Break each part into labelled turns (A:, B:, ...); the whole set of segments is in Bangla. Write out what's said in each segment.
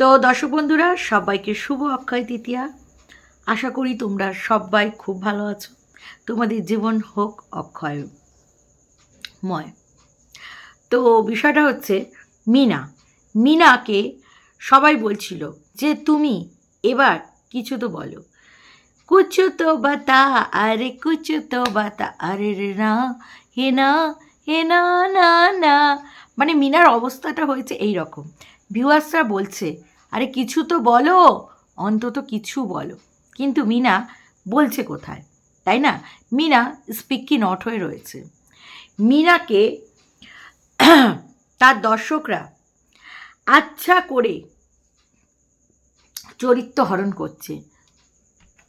A: তো দর্শক বন্ধুরা, সবাইকে শুভ অক্ষয় তৃতীয়া। আশা করি তোমরা সবাই খুব ভালো আছো। তোমাদের জীবন হোক অক্ষয়ময়। তো বিষয়টা হচ্ছে মিনা। মিনাকে সবাই বলছিল যে, তুমি এবার কিছু তো বলো। কুচু তো বাতা, আরে কুচু তো বাতা, আরে রে না, হে না হে না না না। মানে মিনার অবস্থাটা হয়েছে এই রকম ভিউয়ার্সরা বলছে আরে কিছু তো বলো। অন্তত কিছু বলো। কিন্তু মিনা বলছে কোথায়? তাই না? মিনা স্পিকি নট হয়ে রয়েছে। মিনাকে তার দর্শকরা আচ্ছা করে চরিত্র হরণ করছে।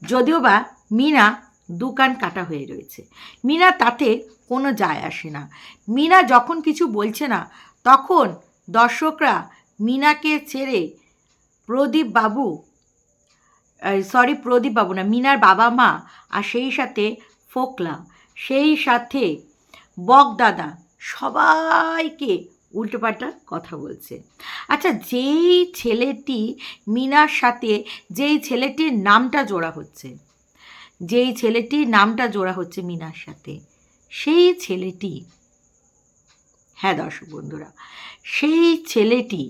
A: যদিও বা মিনা দুকান কাটা হয়ে রয়েছে। মিনা তাতে কোনো যায় আসে না। মিনা যখন কিছু বলছে না, তখন দর্শকরা মিনাকে ছেড়ে প্রদীপ বাবু সরি প্রদীপ বাবু না, মিনার বাবা মা আর সেই সাথে ফোকলা, সেই সাথে বকদাদা সবাইকে উল্টোপাল্টা কথা বলছে। আচ্ছা যেই ছেলেটি মিনার সাথে, যেই ছেলেটির নামটা জোড়া হচ্ছে, যেই ছেলেটির নামটা জোড়া হচ্ছে মিনার সাথে, সেই ছেলেটি হ্যাঁ দর্শক বন্ধুরা, সেই ছেলেটি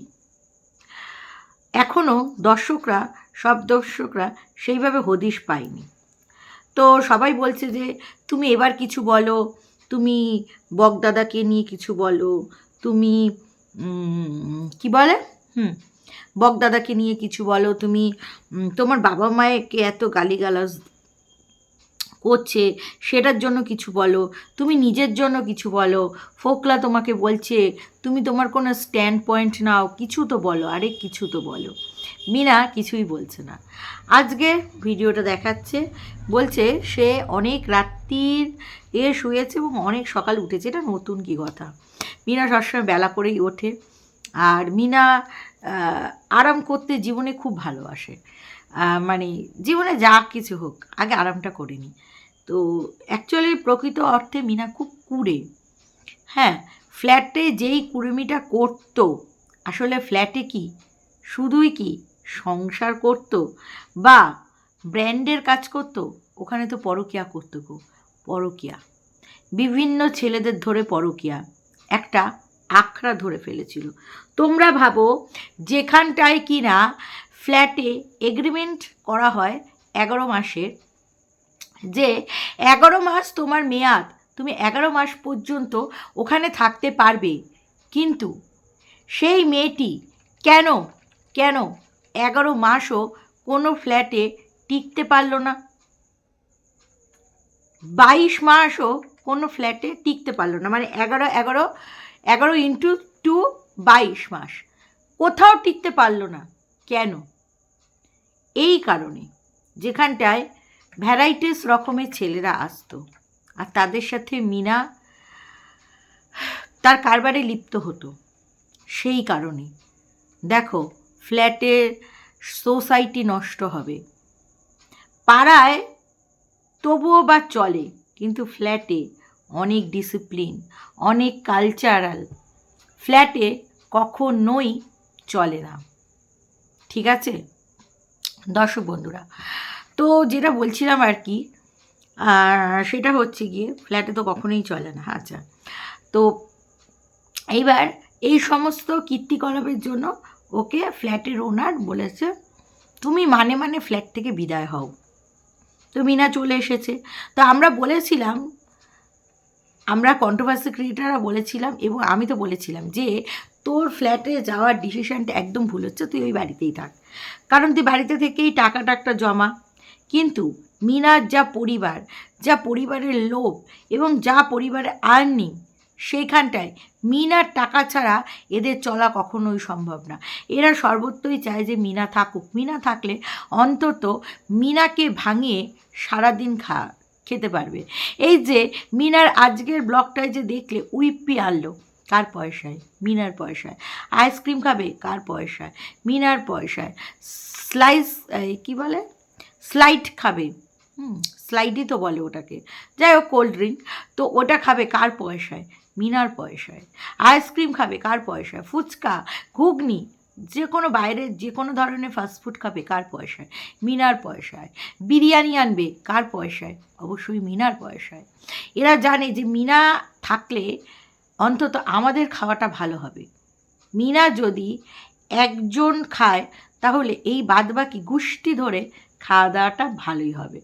A: এখনও দর্শকরা, সব দর্শকরা সেইভাবে হদিশ পায়নি। তো সবাই বলছে যে, তুমি এবার কিছু বলো, তুমি বকদাদাকে নিয়ে কিছু বলো, তুমি কি বলে? হুম বকদাদাকে নিয়ে কিছু বলো, তুমি তোমার বাবা মায়েকে এত গালিগালাজ করছে, সেটার জন্য কিছু বলো। তুমি নিজের জন্য কিছু বলো। ফোকলা তোমাকে বলছে, তুমি তোমার কোনো স্ট্যান্ড পয়েন্ট নাও, কিছু তো বলো। আরে, কিছু তো বলো। মিনা কিছুই বলছে না। আজকে ভিডিওটা দেখাচ্ছে, বলছে সে অনেক রাত্রির এ শুয়েছে এবং অনেক সকাল উঠেছে। এটা নতুন কি কথা? মিনা সবসময় বেলা করেই ওঠে। আর মিনা আরাম করতে জীবনে খুব ভালোবাসে। মানে জীবনে যা কিছু হোক, আগে আরামটা করে নি। তো অ্যাকচুয়ালি প্রকৃত অর্থে মিনা খুব কুড়ে। হ্যাঁ ফ্ল্যাটে যেই কুড়েমিটা করতো, আসলে ফ্ল্যাটে কি? শুধুই কি? সংসার করতো বা ব্র্যান্ডের কাজ করতো? ওখানে তো পরকিয়া করতো গো, পরকিয়া। বিভিন্ন ছেলেদের ধরে পরকিয়া। একটা আখড়া ধরে ফেলেছিল। তোমরা ভাবো, যেখানটায় কি না ফ্ল্যাটে এগ্রিমেন্ট করা হয় এগারো মাসের যে এগারো মাস তোমার মেয়াদ, তুমি এগারো মাস পর্যন্ত ওখানে থাকতে পারবে। কিন্তু সেই মেয়েটি কেন কেন এগারো মাসও কোনো ফ্ল্যাটে টিকতে পারল না? বাইশ মাসও কোনো ফ্ল্যাটে টিকতে পারল না। মানে এগারো এগারো এগারো ইন্টু টু বাইশ মাস। কোথাও টিকতে পারল না। কেন? এই কারণে যেখানটায় ভ্যারাইটিস রকমের ছেলেরা আসতো। আর তাদের সাথে মিনা তার কারবারে লিপ্ত হতো। সেই কারণে। দেখো ফ্ল্যাটের সোসাইটি নষ্ট হবে। পাড়ায় তবুও বা চলে, কিন্তু ফ্ল্যাটে অনেক ডিসিপ্লিন, অনেক কালচারাল। ফ্ল্যাটে কখনোই চলে না। ঠিক আছে? দর্শক বন্ধুরা তো যেটা বলছিলাম আর কি সেটা হচ্ছে গিয়ে ফ্ল্যাটে তো কখনোই চলে না আচ্ছা। তো এইবার এই সমস্ত কীর্তিকলাপের জন্য ওকে ফ্ল্যাটের ওনার বলেছে, তুমি মানে মানে ফ্ল্যাট থেকে বিদায় হও। তো মিনা চলে এসেছে। তো আমরা বলেছিলাম, আমরা কন্ট্রোভার্সি ক্রিয়েটাররা বলেছিলাম এবং আমি তো বলেছিলাম যে, তোর ফ্ল্যাটে যাওয়ার ডিসিশানটা একদম ভুল হচ্ছে, তুই ওই বাড়িতেই থাক। কারণ তুই বাড়িতে থেকেই টাকা টাকটা জমা কিন্তু মিনার যা পরিবার, যা পরিবারের লোভ এবং যা পরিবারের আর্নিং সেইখানটায় মিনার টাকা ছাড়া এদের চলা কখনোই সম্ভব না। এরা সর্বত্রই চায় যে মিনা থাকুক। মিনা থাকলে অন্তত মিনাকে ভাঙিয়ে সারাদিন খা, খেতে পারবে। এই যে মিনার আজকের ব্লগটায় যে দেখলে উইপি আনলো, কার পয়সায়? মিনার পয়সায়। আইসক্রিম খাবে, কার পয়সায়? মিনার পয়সায়। স্লাইস কি বলে? স্লাইড খাবে। হুম। স্লাইডই তো বলে ওটাকে। যাই হোক কোল্ড ড্রিঙ্ক। তো ওটা খাবে কার পয়সায়? মিনার পয়সায়। আইসক্রিম খাবে কার পয়সায়? ফুচকা ঘুগনি যে কোনো বাইরের যে কোনো ধরনের ফাস্টফুড খাবে কার পয়সায়? মিনার পয়সায়। বিরিয়ানি আনবে কার পয়সায়? অবশ্যই মিনার পয়সায়। এরা জানে যে মিনা থাকলে অন্তত আমাদের খাওয়াটা ভালো হবে। মিনা যদি একজন খায় তাহলে এই বাদবাকি গুষ্টি ধরে খাওয়া দাওয়াটা ভালোই হবে।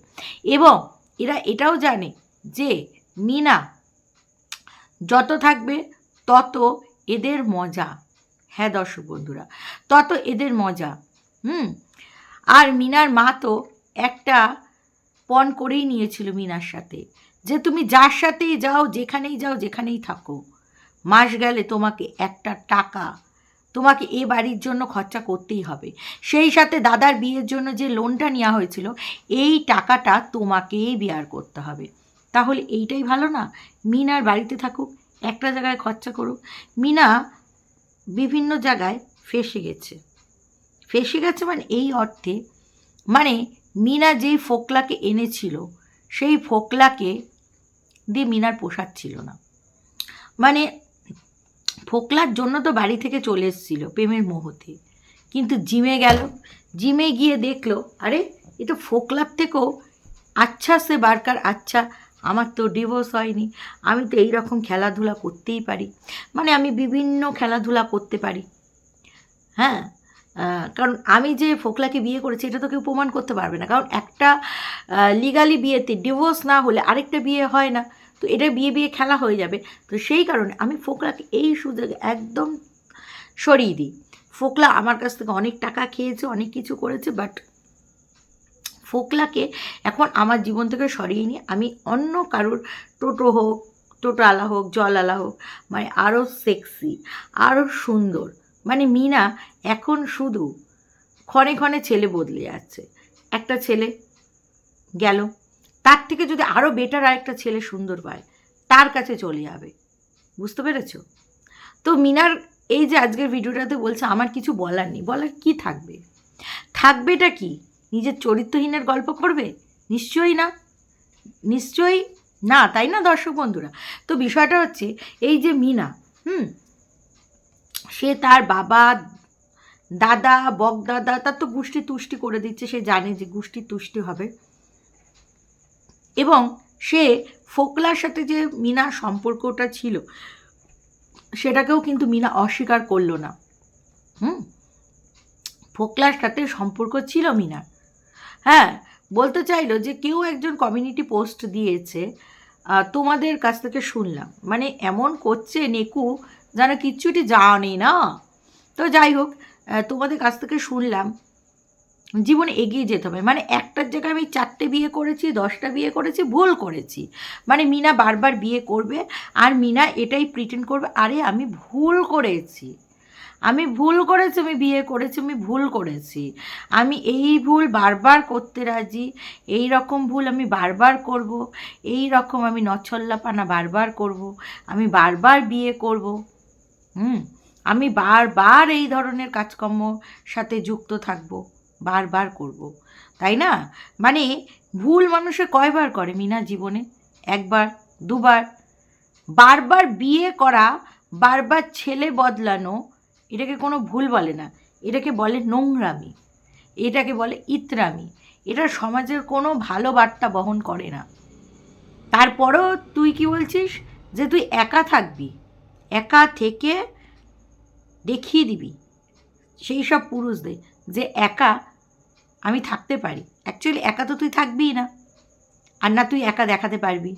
A: এবং এরা এটাও জানে যে মিনা যত থাকবে তত এদের মজা। হ্যাঁ দর্শক বন্ধুরা, তত এদের মজা। হুম? আর মিনার মা তো একটা পণ করেই নিয়েছিল মিনার সাথে যে তুমি যার সাথেই যাও, যেখানেই যাও, যেখানেই থাকো। মাস গেলে তোমাকে একটা টাকা তোমাকে এ বাড়ির জন্য খরচা করতেই হবে। সেই সাথে দাদার বিয়ের জন্য যে লোনটা নেওয়া হয়েছিল, এই টাকাটা তোমাকেই বিয়ার করতে হবে। তাহলে এইটাই ভালো না? মিনার বাড়িতে থাকুক, একটা জায়গায় খরচা করুক। মিনা বিভিন্ন জায়গায় ফেসে গেছে। ফেসে গেছে মানে এই অর্থে মানে মিনা যেই ফোকলাকে এনেছিল, সেই ফোকলাকে দিয়ে মিনার পোষাচ্ছিল না। মানে ফোকলার জন্য তো বাড়ি থেকে চলে এসেছিল প্রেমের মোহতে কিন্তু জিমে গেল। জিমে গিয়ে দেখল, আরে, এ তো ফোকলার থেকেও আচ্ছা সে বারকার আচ্ছা আমার তো ডিভোর্স হয়নি, আমি তো এই রকম খেলাধুলা করতেই পারি। মানে আমি বিভিন্ন খেলাধুলা করতে পারি। হ্যাঁ কারণ আমি যে ফোকলাকে বিয়ে করেছি, এটা তো কেউ প্রমাণ করতে পারবে না। কারণ একটা লিগালি বিয়েতে ডিভোর্স না হলে আরেকটা বিয়ে হয় না। তো এটা বিয়ে বিয়ে খেলা হয়ে যাবে। তো সেই কারণে আমি ফোকলাকে এই সুযোগে একদম সরিয়ে দিই। ফোকলা আমার কাছ থেকে অনেক টাকা খেয়েছে, অনেক কিছু করেছে বাট ফোকলাকে এখন আমার জীবন থেকে সরিয়ে নিয়ে আমি অন্য কারোর টোটো হোক টোটো আলা হোক জল আলা হোক মানে আরও সেক্সি আরও সুন্দর। মানে মিনা এখন শুধু ক্ষণে ক্ষণে ছেলে বদলে যাচ্ছে। একটা ছেলে গেল। তার থেকে যদি আরও বেটার আরেকটা ছেলে সুন্দর পায়, তার কাছে চলে যাবে। বুঝতে পেরেছ? তো মিনার এই যে আজকের ভিডিওটাতে বলছে, আমার কিছু বলার নেই। বলার কি থাকবে? থাকবেটা কি? নিজের চরিত্রহীনের গল্প করবে? নিশ্চয়ই না। নিশ্চয়ই না, তাই না দর্শক বন্ধুরা? তো বিষয়টা হচ্ছে, এই যে মিনা, হুম, সে তার বাবা, দাদা বকদাদা তার তো গুষ্টি তুষ্টি করে দিচ্ছে, সে জানে যে গোষ্ঠী তুষ্টি হবে। এবং সে ফোকলার সাথে যে মিনা সম্পর্কটা ছিল, সেটাকেও কিন্তু মিনা অস্বীকার করল না। হুম? ফোকলার সাথে সম্পর্ক ছিল মিনার। হ্যাঁ বলতে চাইলো যে কেউ একজন কমিউনিটি পোস্ট দিয়েছে তোমাদের কাছ থেকে শুনলাম। মানে এমন করছে নেকু যেন কিচ্ছুটি জানে না। তো যাই হোক তোমাদের কাছ থেকে শুনলাম। জীবনে এগিয়ে যেতে হবে। মানে একটার জায়গায় আমি চারটে বিয়ে করেছি, দশটা বিয়ে করেছি, ভুল করেছি। মানে মিনা বারবার বিয়ে করবে আর মিনা এটাই প্রিটেন্ড করবে, আরে আমি ভুল করেছি। আমি ভুল করেছি, আমি বিয়ে করেছি, আমি ভুল করেছি। আমি এই ভুল বারবার করতে রাজি, এই রকম ভুল আমি বারবার করব, এই রকম আমি নছল্লাপানা বারবার করব, আমি বারবার বিয়ে করব। হুম? আমি বারবার এই ধরনের কাজকর্ম সাথে যুক্ত থাকব। বারবার করব, তাই না? মানে ভুল মানুষে কয়বার করে মিনা জীবনে? একবার, দুবার। বারবার বিয়ে করা, বারবার ছেলে বদলানো, এটাকে কোনো ভুল বলে না। এটাকে বলে নোংরামি। এটাকে বলে ইতরামি। এটা সমাজের কোনো ভালো বার্তা বহন করে না। তারপরও তুই কি বলছিস? যে তুই একা থাকবি। একা থেকে দেখিয়ে দিবি। সেই সব পুরুষদের। যে একা আমি থাকতে পারি। অ্যাকচুয়ালি একা তো তুই থাকবিই না। আর না তুই একা দেখাতে পারবি।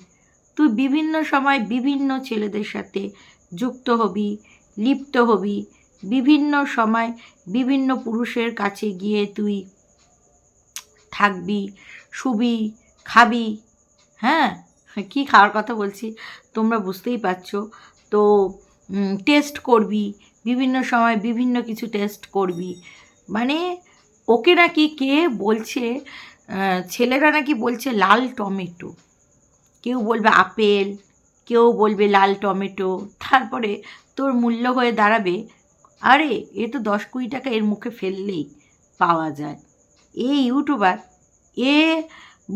A: তুই বিভিন্ন সময় বিভিন্ন ছেলেদের সাথে যুক্ত হবি, লিপ্ত হবি। বিভিন্ন সময় বিভিন্ন পুরুষের কাছে গিয়ে তুই থাকবি, শুবি, খাবি। হ্যাঁ? কি খাওয়ার কথা বলছি? তোমরা বুঝতেই পারছ। তো টেস্ট করবি, বিভিন্ন সময় বিভিন্ন কিছু টেস্ট করবি। মানে ওকে নাকি কে বলছে ছেলেরা নাকি বলছে লাল টমেটো। কেউ বলবে আপেল, কেউ বলবে লাল টমেটো। তারপরে তোর মূল্য হয়ে দাঁড়াবে। আরে, এ তো দশ কুড়ি টাকা এর মুখে ফেললেই পাওয়া যায়। এই ইউটিউবার, এ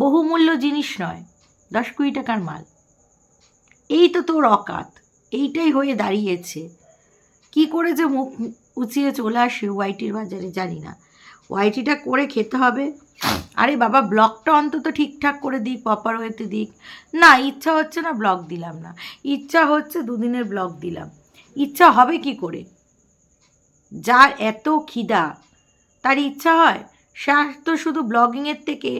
A: বহুমূল্য জিনিস নয়, দশ কুড়ি টাকার মাল। এই তো তোর অকাত, এইটাই হয়ে দাঁড়িয়েছে। কি করে যে মুখ উচিয়ে চলে আসে ওয়াইটির বাজারে, জানি না। ওয়াইটিটা করে খেতে হবে। আরে বাবা ব্লগটা অন্তত ঠিকঠাক করে দিক প্রপার ওয়েতে দিক। না, ইচ্ছা হচ্ছে না ব্লগ দিলাম না। ইচ্ছা হচ্ছে দুদিনের ব্লগ দিলাম। ইচ্ছা হবে কি করে? যার এত খিদা, তার ইচ্ছা হয় সে তো শুধু ব্লগিংয়ের থেকে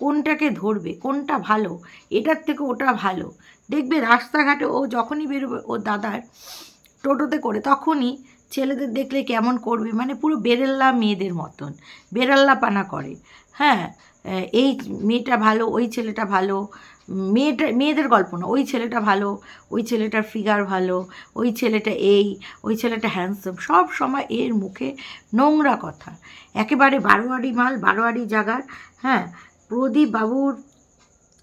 A: কোনটাকে ধরবে, কোনটা ভালো, এটার থেকে ওটা ভালো। দেখবে রাস্তাঘাটে ও যখনই বেরোবে, ও দাদার টোটোতে করে, তখনই ছেলেদের দেখলে কেমন করবে? মানে পুরো বেরেল্লা মেয়েদের মতন। বেরাল্লা পানা করে। হ্যাঁ এই মেয়েটা ভালো, ওই ছেলেটা ভালো। মেয়েটা, মেয়েদের গল্প না, ওই ছেলেটা ভালো, ওই ছেলেটার ফিগার ভালো, ওই ছেলেটা এই, ওই ছেলেটা হ্যান্ডসাম সব সময় এর মুখে নোংরা কথা। একেবারে বারোয়ারি মাল, বারোয়ারি জাগার। হ্যাঁ প্রদীপ বাবুর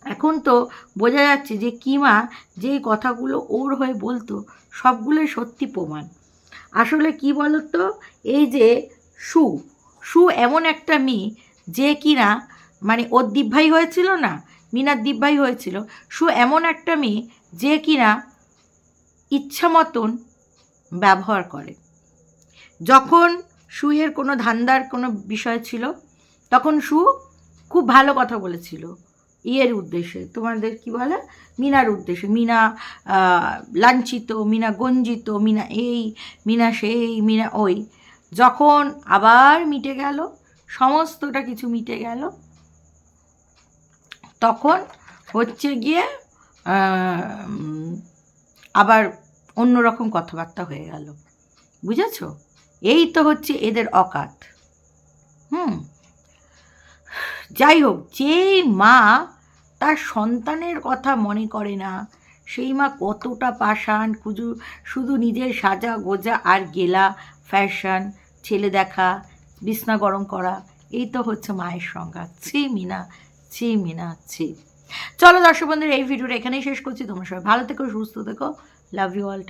A: এখন তো বোঝা যাচ্ছে যে কিমা যে কথাগুলো ওর হয়ে বলতো, সবগুলোই সত্যি প্রমাণ। আসলে কি বলতো? এই যে সু সু এমন একটা মেয়ে যে কিনা মানে ওর দিব্যাই হয়েছিল না, মিনার দিব্যাই হয়েছিল। সু এমন একটা মেয়ে যে কিনা ইচ্ছা মতন ব্যবহার করে। যখন সুয়ের কোনো ধান্দার কোনো বিষয় ছিল, তখন সু খুব ভালো কথা বলেছিল। ইয়ের উদ্দেশ্যে, তোমাদের কি বলে? মিনার উদ্দেশ্যে, মিনা লাঞ্ছিত, মিনা গঞ্জিত, মিনা এই, মিনা সেই, মিনা ওই। যখন আবার মিটে গেল, সমস্তটা কিছু মিটে গেল, তখন হচ্ছে গিয়ে আবার অন্যরকম কথাবার্তা হয়ে গেল। বুঝেছ? এই তো হচ্ছে এদের অকাত। হুম? যাই হোক যেই মা তার সন্তানের কথা মনে করে না, সেই মা কতটা পাষাণ শুধু শুধু নিজের সাজা গোজা আর গেলা ফ্যাশন ছেলে দেখা, বিছনা গরম করা, এই তো হচ্ছে মায়ের সংজ্ঞা। ছি মিনা ছি মিনা, ছি। চলো দর্শক বন্ধুরা, এই ভিডিওটা এখানেই শেষ করছি। তোমরা সবাই ভালো থেকো, সুস্থ থেকো। Love you all